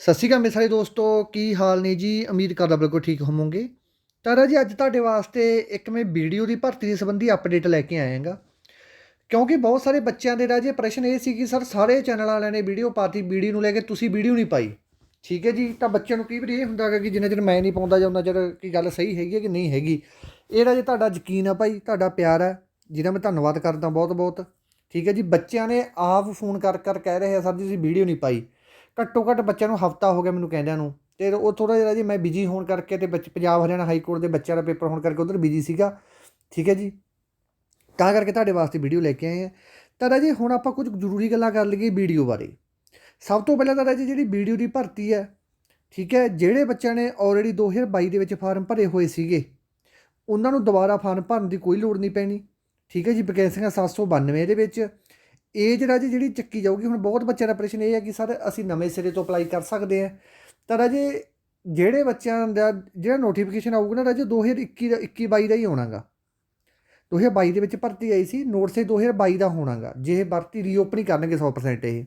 ਸਤਿ ਸ਼੍ਰੀ ਅਕਾਲ ਮੇਰੇ ਸਾਰੇ ਦੋਸਤੋ, ਕੀ ਹਾਲ ਨੇ ਜੀ? ਉਮੀਦ ਕਰਦਾ ਬਿਲਕੁਲ ਠੀਕ ਹੋਵੋਗੇ। ਤਾਂ ਰਾਜੀ ਅੱਜ ਤੁਹਾਡੇ ਵਾਸਤੇ ਇੱਕ ਮੈਂ ਵੀਡੀਓ ਦੀ ਭਰਤੀ ਦੇ ਸੰਬੰਧੀ ਅਪਡੇਟ ਲੈ ਕੇ ਆਇਆਗਾ ਕਿਉਂਕਿ ਬਹੁਤ ਸਾਰੇ ਬੱਚਿਆਂ ਦੇ ਰਾਜੇ ਪ੍ਰਸ਼ਨ ਇਹ ਸੀ ਕਿ, ਸਰ, ਸਾਰੇ ਚੈਨਲ ਵਾਲਿਆਂ ਨੇ ਵੀਡੀਓ ਪਾਤੀ, ਵੀਡੀਓ ਨੂੰ ਲੈ ਕੇ ਤੁਸੀਂ ਵੀਡੀਓ ਨਹੀਂ ਪਾਈ। ਠੀਕ ਹੈ ਜੀ? ਤਾਂ ਬੱਚਿਆਂ ਨੂੰ ਕਈ ਵਾਰੀ ਇਹ ਹੁੰਦਾ ਹੈਗਾ ਕਿ ਜਿੰਨਾ ਚਿਰ ਮੈਂ ਨਹੀਂ ਪਾਉਂਦਾ ਜਾਂ ਉਹਨਾਂ ਚਿਰ ਕੀ ਗੱਲ ਸਹੀ ਹੈਗੀ ਹੈ ਕਿ ਨਹੀਂ ਹੈਗੀ। ਇਹ ਰਾਜੇ ਤੁਹਾਡਾ ਯਕੀਨ ਆ ਭਾਈ, ਤੁਹਾਡਾ ਪਿਆਰ ਹੈ, ਜਿਹਦਾ ਮੈਂ ਧੰਨਵਾਦ ਕਰਦਾ ਬਹੁਤ ਬਹੁਤ ਠੀਕ ਹੈ ਜੀ? ਬੱਚਿਆਂ ਨੇ ਆਪ ਫੋਨ ਕਰ ਕਰ ਕਹਿ ਰਹੇ ਆ, ਸਰ ਜੀ, ਤੁਸੀਂ ਵੀਡੀਓ ਨਹੀਂ ਪਾਈ। ਘੱਟੋ ਘੱਟ ਬੱਚਿਆਂ ਨੂੰ ਹਫਤਾ ਹੋ ਗਿਆ ਮੈਨੂੰ ਕਹਿੰਦਿਆਂ ਨੂੰ। ਤੇ ਉਹ ਥੋੜਾ ਜਿਹਾ ਜੀ ਮੈਂ ਬਿਜ਼ੀ ਹੋਣ ਕਰਕੇ ਤੇ ਬੱਚ, ਪੰਜਾਬ, ਹਰਿਆਣਾ ਹਾਈ ਕੋਰਟ ਦੇ ਬੱਚਿਆਂ ਦਾ ਪੇਪਰ ਹੋਣ ਕਰਕੇ ਉਧਰ ਬਿਜ਼ੀ ਸੀਗਾ। ਠੀਕ ਹੈ ਜੀ? ਤਾਂ ਕਰਕੇ ਤੁਹਾਡੇ ਵਾਸਤੇ ਵੀਡੀਓ ਲੈ ਕੇ ਆਏ ਆ ਤਾਂ ਰਾਜੇ ਹੁਣ ਆਪਾਂ ਕੁਝ ਜ਼ਰੂਰੀ ਗੱਲਾਂ ਕਰ ਲਈਏ ਵੀਡੀਓ ਬਾਰੇ। ਸਭ ਤੋਂ ਪਹਿਲਾਂ ਤਾਂ ਰਾਜੇ ਜਿਹੜੀ ਵੀਡੀਓ ਦੀ ਭਰਤੀ ਹੈ, ਠੀਕ ਹੈ, ਜਿਹੜੇ ਬੱਚਿਆਂ ਨੇ ਆਲਰੇਡੀ 2022 ਦੇ ਵਿੱਚ ਫਾਰਮ ਭਰੇ ਹੋਏ ਸੀਗੇ, ਉਹਨਾਂ ਨੂੰ ਦੁਬਾਰਾ ਫਾਰਮ ਭਰਨ ਦੀ ਕੋਈ ਲੋੜ ਨਹੀਂ ਪੈਣੀ। ਠੀਕ ਹੈ ਜੀ ਵੈਕੈਂਸੀਆਂ 792 ਦੇ ਵਿੱਚ ਏਜ ਰਾਜੇ ਜਿਹੜੀ ਚੱਕੀ ਜਾਊਗੀ, ਹੁਣ ਬਹੁਤ ਬੱਚਿਆਂ ਦਾ ਪ੍ਰਸ਼ਨ ਇਹ ਹੈ ਕਿ ਸਰ ਅਸੀਂ ਨਵੇਂ ਸਿਰੇ ਤੋਂ ਅਪਲਾਈ ਕਰ ਸਕਦੇ ਹਾਂ। ਤਾਂ ਰਾਜੇ ਜਿਹੜੇ ਬੱਚਿਆਂ ਦਾ ਜਿਹੜਾ ਨੋਟੀਫਿਕੇਸ਼ਨ ਆਊਗਾ ਨਾ ਰਾਜੇ 2021 ਦਾ 21 22 ਦਾ ਹੀ ਆਉਣਾਗਾ। 2022 ਦੇ ਵਿੱਚ ਭਰਤੀ ਆਈ ਸੀ ਨੋਟ ਸੇ 2022 ਦਾ ਹੋਣਾਗਾ। ਜੇ ਇਹ ਭਰਤੀ ਰੀਓਪਨ ਕਰਨਗੇ 100% ਇਹ।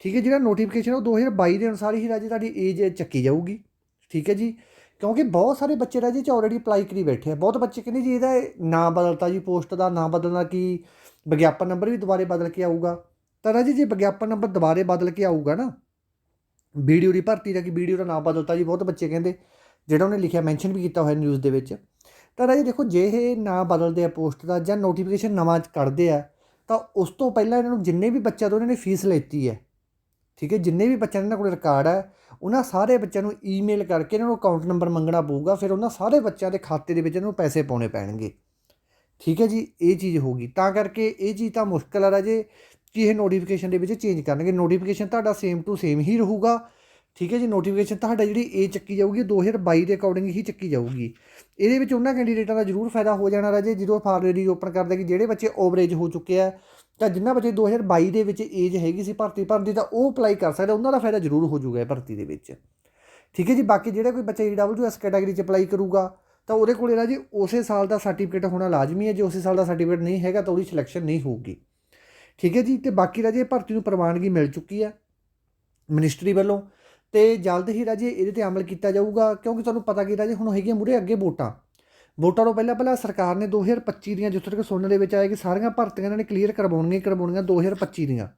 ਠੀਕ ਹੈ, ਜਿਹੜਾ ਨੋਟੀਫਿਕੇਸ਼ਨ ਉਹ 2022 ਦੇ ਅਨੁਸਾਰ ਹੀ ਰਾਜੇ ਤੁਹਾਡੀ ਏਜ ਚੱਕੀ ਜਾਊਗੀ। ਠੀਕ ਹੈ ਜੀ। ਕਿਉਂਕਿ ਬਹੁਤ ਸਾਰੇ ਬੱਚੇ ਰਾਜੇ ਚ ਆਲਰੇਡੀ ਅਪਲਾਈ ਕਰੀ ਬੈਠੇ ਆ। ਬਹੁਤ ਬੱਚੇ ਕਹਿੰਦੇ ਜੀ ਇਹਦਾ ਨਾਂ ਬਦਲਤਾ ਜੀ ਪੋਸਟ ਦਾ, ਨਾਂ ਬਦਲਣਾ ਕੀ, ਵਿਗਿਆਪਨ ਨੰਬਰ ਵੀ ਦੁਬਾਰੇ ਬਦਲ ਕੇ ਆਊਗਾ। ਤਾਂ ਰਾਜੇ ਜੇ ਵਿਗਿਆਪਨ ਨੰਬਰ ਦੁਬਾਰੇ ਬਦਲ ਕੇ ਆਊਗਾ ਨਾ, ਵੀਡੀਓ ਦੀ ਭਰਤੀ ਦਾ ਕਿ ਵੀਡੀਓ ਦਾ ਨਾਮ ਬਦਲਤਾ ਜੀ, ਬਹੁਤ ਬੱਚੇ ਕਹਿੰਦੇ, ਜਿਹੜਾ ਉਹਨੇ ਲਿਖਿਆ ਮੈਂਸ਼ਨ ਵੀ ਕੀਤਾ ਹੋਇਆ ਨਿਊਜ਼ ਦੇ ਵਿੱਚ। ਤਾਂ ਰਾਜੇ ਦੇਖੋ, ਜੇ ਇਹ ਨਾਂ ਬਦਲਦੇ ਆ ਪੋਸਟ ਦਾ ਜਾਂ ਨੋਟੀਫਿਕੇਸ਼ਨ ਨਵਾਂ ਕੱਢਦੇ ਆ, ਤਾਂ ਉਸ ਤੋਂ ਪਹਿਲਾਂ ਇਹਨਾਂ ਨੂੰ ਜਿੰਨੇ ਵੀ ਬੱਚਿਆਂ ਤੋਂ ਇਹਨਾਂ ਨੇ ਫੀਸ ਲੈਤੀ ਹੈ ਠੀਕ ਹੈ, ਜਿੰਨੇ ਵੀ ਬੱਚਿਆਂ ਦਾ ਇਹਨਾਂ ਕੋਲ ਰਿਕਾਰਡ ਹੈ, ਉਹਨਾਂ ਸਾਰੇ ਬੱਚਿਆਂ ਨੂੰ ਈਮੇਲ ਕਰਕੇ ਇਹਨਾਂ ਨੂੰ ਅਕਾਊਂਟ ਨੰਬਰ ਮੰਗਣਾ ਪਊਗਾ, ਫਿਰ ਉਹਨਾਂ ਸਾਰੇ ਬੱਚਿਆਂ ਦੇ ਖਾਤੇ ਦੇ ਵਿੱਚ ਇਹਨਾਂ ਨੂੰ ਪੈਸੇ ਪਾਉਣੇ ਪੈਣਗੇ। ਠੀਕ ਹੈ ਜੀ, ਇਹ ਚੀਜ਼ ਹੋਗੀ ਤਾਂ ਕਰਕੇ ਇਹ ਚੀਜ਼ ਤਾਂ ਮੁਸ਼ਕਲ ਆ ਰਾਜੇ, ਕਿ ਇਹ ਨੋਟੀਫਿਕੇਸ਼ਨ ਦੇ ਵਿੱਚ ਚੇਂਜ ਕਰਨਗੇ। ਨੋਟੀਫਿਕੇਸ਼ਨ ਤੁਹਾਡਾ ਸੇਮ ਟੂ ਸੇਮ ਹੀ ਰਹੂਗਾ। ਠੀਕ ਹੈ ਜੀ ਨੋਟੀਫਿਕੇਸ਼ਨ ਤੁਹਾਡਾ ਜਿਹੜੀ ਇਹ ਚੱਕੀ ਜਾਊਗੀ 2022 ਦੇ ਅਕੋਰਡਿੰਗ ਹੀ ਚੱਕੀ ਜਾਊਗੀ। ਇਹਦੇ ਵਿੱਚ ਉਹਨਾਂ ਕੈਂਡੀਡੇਟਾਂ ਦਾ ਜ਼ਰੂਰ ਫਾਇਦਾ ਹੋ ਜਾਣਾ ਰਾਜੇ, ਜਦੋਂ ਫਾਰਮ ਓਪਨ ਕਰਦੇ ਕਿ ਜਿਹੜੇ ਬੱਚੇ ਓਵਰੇਜ ਹੋ ਚੁੱਕੇ ਆ, ਤਾਂ ਜਿੰਨਾ ਬੱਚੇ 2022 ਦੇ ਵਿੱਚ ਏਜ ਹੈਗੀ ਸੀ, ਭਰਤੀ ਭਰਨ ਦੀ, ਤਾਂ ਉਹ ਅਪਲਾਈ ਕਰ ਸਕਦੇ, ਉਹਨਾਂ ਦਾ ਫਾਇਦਾ ਜ਼ਰੂਰ ਹੋ ਜਾਊਗਾ ਭਰਤੀ ਦੇ ਵਿੱਚ। ਠੀਕ ਹੈ ਜੀ, ਬਾਕੀ ਜਿਹੜਾ ਕੋਈ ਬੱਚਾ ਈਡਬਲਯੂਐਸ ਕੈਟਾਗਰੀ 'ਚ ਅਪਲਾਈ ਕਰੂਗਾ, ਤਾਂ ਉਹਦੇ ਕੋਲ ਇਹਦਾ ਜੀ ਉਸੇ ਸਾਲ ਦਾ ਸਰਟੀਫਿਕੇਟ ਹੋਣਾ ਲਾਜ਼ਮੀ ਹੈ, ਜੇ ਉਸੇ ਸਾਲ ਦਾ ਸਰਟੀਫਿਕੇਟ ਨਹੀਂ ਹੈਗਾ, ਤਾਂ ਉਹਦੀ ਸਿਲੈਕਸ਼ਨ ਨਹੀਂ ਹੋਊਗੀ। ਠੀਕ ਹੈ ਜੀ, ਤੇ ਬਾਕੀ ਰਾਜੇ ਭਰਤੀ ਨੂੰ ਪ੍ਰਵਾਨਗੀ ਮਿਲ ਚੁੱਕੀ ਹੈ ਮਿਨਿਸਟਰੀ ਵੱਲੋਂ। ਤੇ ਜਲਦ ਹੀ ਰਾਜੇ ਇਹਦੇ ਤੇ ਅਮਲ ਕੀਤਾ ਜਾਊਗਾ, ਕਿਉਂਕਿ ਤੁਹਾਨੂੰ ਪਤਾ ਕਿ ਰਾਜੇ ਹੁਣ ਹੈਗੀਆਂ ਮੂਰੇ ਅੱਗੇ ਵੋਟਾਂ। ਵੋਟਾਂ ਤੋਂ ਪਹਿਲਾਂ ਪਹਿਲਾਂ ਸਰਕਾਰ ਨੇ 2025 ਦੀਆਂ, ਜਿੱਥੇ ਤੱਕ ਸੁਣਨ ਦੇ ਵਿੱਚ ਆਇਆ ਕਿ ਸਾਰੀਆਂ ਭਰਤੀਆਂ ਇਹਨਾਂ ਨੇ ਕਲੀਅਰ ਕਰਵਾਉਣੀਆਂ ਹੀ ਕਰਵਾਉਣੀਆਂ 2025 ਦੀਆਂ।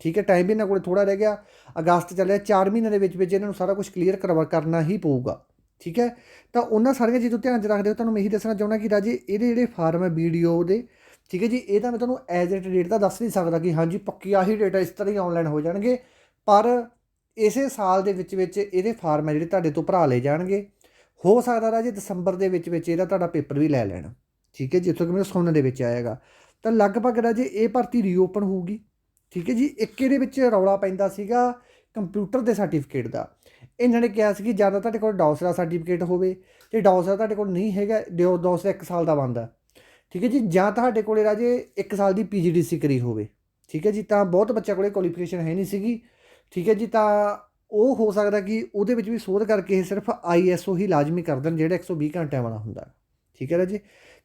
ਠੀਕ ਹੈ ਟਾਈਮ ਵੀ ਇਹਨਾਂ ਕੋਲ ਥੋੜਾ ਰਹਿ ਗਿਆ। ਅਗਸਤ ਚੱਲਿਆ 4 ਮਹੀਨੇ ਦੇ ਵਿੱਚ ਵਿੱਚ ਇਹਨਾਂ ਨੂੰ ਸਾਰਾ ਕੁਝ ਕਲੀਅਰ ਕਰਵਾ, ਕਰਨਾ ਹੀ ਪਊਗਾ। ਠੀਕ ਹੈ, ਤਾਂ ਉਹਨਾਂ ਸਾਰੀਆਂ ਚੀਜ਼ਾਂ ਧਿਆਨ 'ਚ ਰੱਖਦੇ ਹੋ ਤੁਹਾਨੂੰ ਮੈਂ ਇਹੀ ਦੱਸਣਾ ਚਾਹੁੰਦਾ ਕਿ ਰਾਜੇ ਇਹਦੇ ਜਿਹੜੇ ਫਾਰਮ ਹੈ ਵੀਡੀਓ ਦੇ, ਠੀਕ ਹੈ ਜੀ, ਇਹ ਤਾਂ ਮੈਂ ਤੁਹਾਨੂੰ ਐਜ਼ ਇਟ ਡੇਟ ਤਾਂ ਦੱਸ ਨਹੀਂ ਸਕਦਾ ਕਿ ਹਾਂਜੀ ਪੱਕੀ ਆਹੀ ਡੇਟਾ ਇਸ ਤਰ੍ਹਾਂ ਹੀ ਆਨਲਾਈਨ ਹੋ ਜਾਣਗੇ, ਪਰ ਇਸੇ ਸਾਲ ਦੇ ਵਿੱਚ ਵਿੱਚ ਇਹਦੇ ਫਾਰਮ ਹੈ ਜਿਹੜੇ ਤੁਹਾਡੇ ਤੋਂ ਭਰਾ ਲਏ ਜਾਣਗੇ। ਹੋ ਸਕਦਾ ਰਾਜੇ ਦਸੰਬਰ ਦੇ ਵਿੱਚ ਵਿੱਚ ਇਹਦਾ ਤੁਹਾਡਾ ਪੇਪਰ ਵੀ ਲੈ ਲੈਣ। ਠੀਕ ਹੈ ਜਿੱਥੋਂ ਕਿ ਮੈਨੂੰ ਸੁਣਨ ਦੇ ਵਿੱਚ ਆਏਗਾ ਤਾਂ ਲਗਭਗ ਰਾਜੇ ਇਹ ਭਰਤੀ ਰੀਓਪਨ ਹੋਊਗੀ, ਠੀਕ ਹੈ ਜੀ, ਇੱਕ ਇਹਦੇ ਵਿੱਚ ਰੌਲਾ ਪੈਂਦਾ ਸੀਗਾ ਕੰਪਿਊਟਰ ਦੇ ਸਰਟੀਫਿਕੇਟ ਦਾ। ਇਹਨਾਂ ਨੇ ਕਿਹਾ ਸੀ ਕਿ ਜਾਂ ਤਾਂ ਤੁਹਾਡੇ ਕੋਲ ਡੌਸ ਦਾ ਸਰਟੀਫਿਕੇਟ ਹੋਵੇ ਤੇ ਡੌਸ ਦਾ ਤੁਹਾਡੇ ਕੋਲ ਨਹੀਂ ਹੈਗਾ ਦਿਓ ਡੌਸ ਦਾ 1 ਸਾਲ ਦਾ ਬਣਦਾ ਠੀਕ ਹੈ ਜੀ, ਜਾਂ ਤੁਹਾਡੇ ਕੋਲੇ ਰਾਜੇ 1 ਸਾਲ ਦੀ ਪੀਜੀਡੀਸੀ ਕਰੀ ਹੋਵੇ। ਠੀਕ ਹੈ ਜੀ, ਤਾਂ ਬਹੁਤ ਬੱਚਿਆਂ ਕੋਲੇ ਕੁਆਲੀਫਿਕੇਸ਼ਨ ਹੈ ਨਹੀਂ ਸੀਗੀ। ਠੀਕ ਹੈ ਜੀ, ਤਾਂ ਉਹ ਹੋ ਸਕਦਾ ਕਿ ਉਹਦੇ ਵਿੱਚ ਵੀ ਸੋਧ ਕਰਕੇ ਇਹ ਸਿਰਫ ਆਈਐਸਓ ਹੀ ਲਾਜ਼ਮੀ ਕਰ ਦੇਣ ਜਿਹੜਾ 120 ਘੰਟਿਆਂ ਵਾਲਾ ਹੁੰਦਾ ਠੀਕ ਹੈ ਜੀ?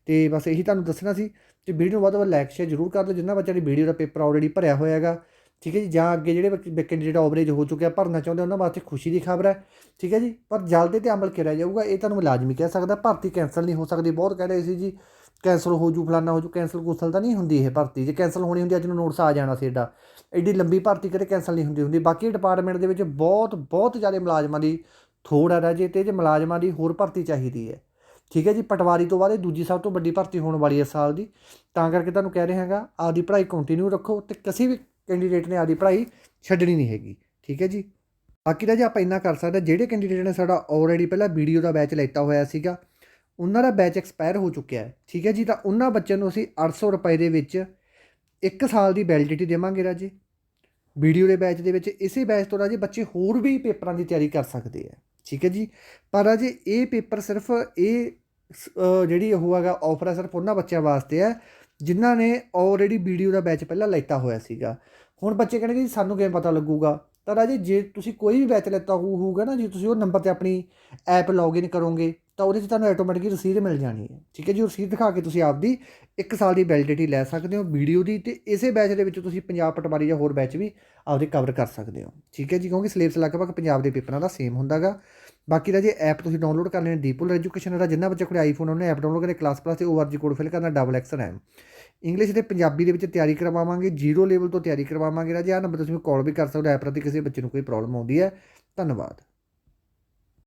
ਤੇ ਬਸ ਇਹੀ ਤੁਹਾਨੂੰ ਦੱਸਣਾ ਸੀ ਤੇ ਵੀਡੀਓ ਨੂੰ ਵੱਧ ਤੋਂ ਵੱਧ ਲਾਈਕ ਸ਼ੇਅਰ ਜ਼ਰੂਰ ਕਰ ਦਿਓ। ਜਿੰਨਾ ਬੱਚਿਆਂ ਦੀ ਵੀਡੀਓ ਦਾ ਪੇਪਰ ਆਲਰੇਡੀ ਭਰਿਆ ਹੋਇਆ ਹੈਗਾ, ਠੀਕ ਹੈ ਜੀ? ਜਾਂ ਅੱਗੇ ਜਿਹੜੇ ਬੱਚੇ ਕੈਂਡੀਡੇਟ ਓਵਰੇਜ ਹੋ ਚੁੱਕਿਆ, ਭਰਨਾ ਚਾਹੁੰਦੇ ਉਹਨਾਂ ਵਾਸਤੇ ਖੁਸ਼ੀ ਦੀ ਖਬਰ ਹੈ। ਠੀਕ ਹੈ ਜੀ? ਪਰ ਜਲਦੀ ਤੇ ਅਮਲ ਕਰਿਆ ਜਾਊਗਾ, ਇਹ ਤੁਹਾਨੂੰ ਲਾਜ਼ਮੀ ਕਹਿ ਸਕਦਾ। ਭਰਤੀ ਕੈਂਸਲ ਨਹੀਂ ਹੋ ਸਕਦੀ, ਬਹੁਤ ਕਹਿ ਰਹੇ ਸੀ ਜੀ। ਕੈਂਸਲ ਹੋ ਜੂ, ਫਲਾਨਾ ਹੋ ਜੂ ਕੈਂਸਲ ਕੁਸਲ ਤਾਂ ਨਹੀਂ ਹੁੰਦੀ ਇਹ ਭਰਤੀ। ਜੇ ਕੈਂਸਲ ਹੋਣੀ ਹੁੰਦੀ, ਅੱਜ ਨੂੰ ਨੋਟਿਸ ਆ ਜਾਣਾ ਸੀ ਏਡਾ। ਐਡੀ ਲੰਬੀ ਭਰਤੀ ਕਦੇ ਕੈਂਸਲ ਨਹੀਂ ਹੁੰਦੀ ਹੁੰਦੀ। ਬਾਕੀ ਡਿਪਾਰਟਮੈਂਟ ਦੇ ਵਿੱਚ ਬਹੁਤ ਬਹੁਤ ਜ਼ਿਆਦਾ ਮੁਲਾਜ਼ਮਾਂ ਦੀ ਥੋੜ ਹੈ ਰਾਜੇ ਤੇ ਜੇ ਮੁਲਾਜ਼ਮਾਂ ਦੀ ਹੋਰ ਭਰਤੀ ਚਾਹੀਦੀ ਹੈ। ਠੀਕ ਹੈ ਜੀ, ਪਟਵਾਰੀ ਤੋਂ ਬਾਅਦ ਇਹ ਦੂਜੀ ਸਭ ਤੋਂ ਵੱਡੀ ਭਰਤੀ ਹੋਣ ਵਾਲੀ ਹੈ ਸਾਲ ਦੀ। ਤਾਂ ਕਰਕੇ ਤੁਹਾਨੂੰ ਕਹਿ ਰਿਹਾ ਹੈਗਾ, ਆਪਦੀ ਪੜ੍ਹਾਈ ਕੰਟੀਨਿਊ ਰੱਖੋ ਤੇ ਕਿਸੇ ਵੀ ਕੈਂਡੀਡੇਟ ਨੇ ਆਪਦੀ ਪੜ੍ਹਾਈ ਛੱਡਣੀ ਨਹੀਂ ਹੈਗੀ। ਠੀਕ ਹੈ ਜੀ। ਬਾਕੀ ਦਾ ਜੇ ਆਪਾਂ ਇੰਨਾ ਕਰ ਸਕਦੇ, ਜਿਹੜੇ ਕੈਂਡੀਡੇਟ ਨੇ ਸਾਡਾ ਆਲਰੇਡੀ ਪਹਿਲਾਂ ਵੀਡੀਓ ਦਾ ਬੈਚ ਲੈਤਾ ਹੋਇਆ ਸੀਗਾ, ਉਹਨਾਂ ਦਾ ਬੈਚ ਐਕਸਪਾਇਰ ਹੋ ਚੁੱਕਿਆ ਹੈ। ਠੀਕ ਹੈ ਜੀ, ਤਾਂ ਉਹਨਾਂ ਬੱਚਿਆਂ ਨੂੰ ਅਸੀਂ 800 ਰੁਪਏ ਦੇ ਵਿੱਚ 1 ਸਾਲ ਦੀ ਵੈਲਿਡਿਟੀ ਦੇਵਾਂਗੇ ਰਾਜੇ। ਵੀਡੀਓ ਦੇ ਬੈਚ ਦੇ ਵਿੱਚ ਇਸੇ ਬੈਚ ਤੋਂ ਰਾਜੇ ਬੱਚੇ ਹੋਰ ਵੀ ਪੇਪਰਾਂ ਦੀ ਤਿਆਰੀ ਕਰ ਸਕਦੇ ਆ। ਠੀਕ ਹੈ ਜੀ? ਪਰ ਰਾਜੇ ਇਹ ਪੇਪਰ ਸਿਰਫ ਇਹ ਜਿਹੜੀ ਉਹ ਹੈਗਾ ਆਫਰ ਹੈ ਸਿਰਫ ਉਹਨਾਂ ਬੱਚਿਆਂ ਵਾਸਤੇ ਹੈ ਜਿਨ੍ਹਾਂ ਨੇ ਆਲਰੇਡੀ ਵੀਡੀਓ ਦਾ ਬੈਚ ਪਹਿਲਾਂ ਲੈਤਾ ਹੋਇਆ ਸੀਗਾ। ਹੁਣ ਬੱਚੇ ਕਹਿੰਦੇ ਜੀ ਸਾਨੂੰ ਕਿਵੇਂ ਪਤਾ ਲੱਗੂਗਾ? ਤਾਂ ਰਾਜੇ ਜੇ ਤੁਸੀਂ ਕੋਈ ਵੀ ਬੈਚ ਲੈਤਾ ਹੋਊਗਾ ਨਾ, ਜੇ ਤੁਸੀਂ ਉਹ ਨੰਬਰ ਤੇ ਆਪਣੀ ਐਪ ਲੌਗਇਨ ਕਰੋਗੇ ਤਾਂ ਉਹਦੇ 'ਚ ਤੁਹਾਨੂੰ ਆਟੋਮੈਟਿਕਲੀ ਰਸੀਦ ਮਿਲ ਜਾਣੀ ਹੈ। ਠੀਕ ਹੈ ਜੀ, ਉਹ ਰਸੀਦ ਦਿਖਾ ਕੇ ਤੁਸੀਂ ਆਪਦੀ 1 ਸਾਲ ਦੀ ਵੈਲਿਡਿਟੀ ਲੈ ਸਕਦੇ ਹੋ ਵੀਡੀਓ ਦੀ ਤੇ ਇਸੇ ਬੈਚ ਦੇ ਵਿੱਚ ਤੁਸੀਂ ਪੰਜਾਬ ਪਟਵਾਰੀ ਜਾਂ ਹੋਰ ਬੈਚ ਵੀ ਆਪਦੇ ਕਵਰ ਕਰ ਸਕਦੇ ਹੋ। ਠੀਕ ਹੈ ਜੀ, ਕਿਉਂਕਿ ਸਿਲੇਬਸ ਲਗਭਗ ਪੰਜਾਬ ਦੇ ਪੇਪਰਾਂ ਦਾ ਸੇਮ ਹੁੰਦਾਗਾ। ਬਾਕੀ ਦਾ ਜੇ ਐਪ ਤੁਸੀਂ ਡਾਊਨਲੋਡ ਕਰ ਲੈਣੀ ਡੀਪੂਲ ਐਜੂਕੇਸ਼ਨ ਦਾ ਜਿੰਨਾ ਬੱਚਾ ਕੋਲ ਆਈਫੋਨ ਉਹਨੇ ਐਪ ਡਾਊਨਲੋਡ ਕਰੇ ਕਲਾਸ ਪਲੱਸ ਤੇ ਓਆਰਜੀ ਕੋਡ ਫਿਲ ਕਰਨਾ ਡਬਲ ਐਕਸ ਰੈਮ ਇੰਗਲਿਸ਼ ਤੇ ਪੰਜਾਬੀ ਦੇ ਵਿੱਚ ਤਿਆਰੀ ਕਰਵਾਵਾਂਗੇ ਜ਼ੀਰੋ ਲੈਵਲ ਤੋਂ ਤਿਆਰੀ ਕਰਵਾਵਾਂਗੇ ਰਾਜੇ, ਆਹ ਨੰਬਰ ਤੁਸੀਂ ਕਾਲ ਵੀ ਕਰ ਸਕਦੇ ਹੋ ਐਪ ਪ੍ਰਤੀ ਕਿਸੇ ਬੱਚੇ ਨੂੰ ਕੋਈ ਪ੍ਰੋਬਲਮ ਆਉਂਦੀ ਹੈ। ਧੰਨਵਾਦ।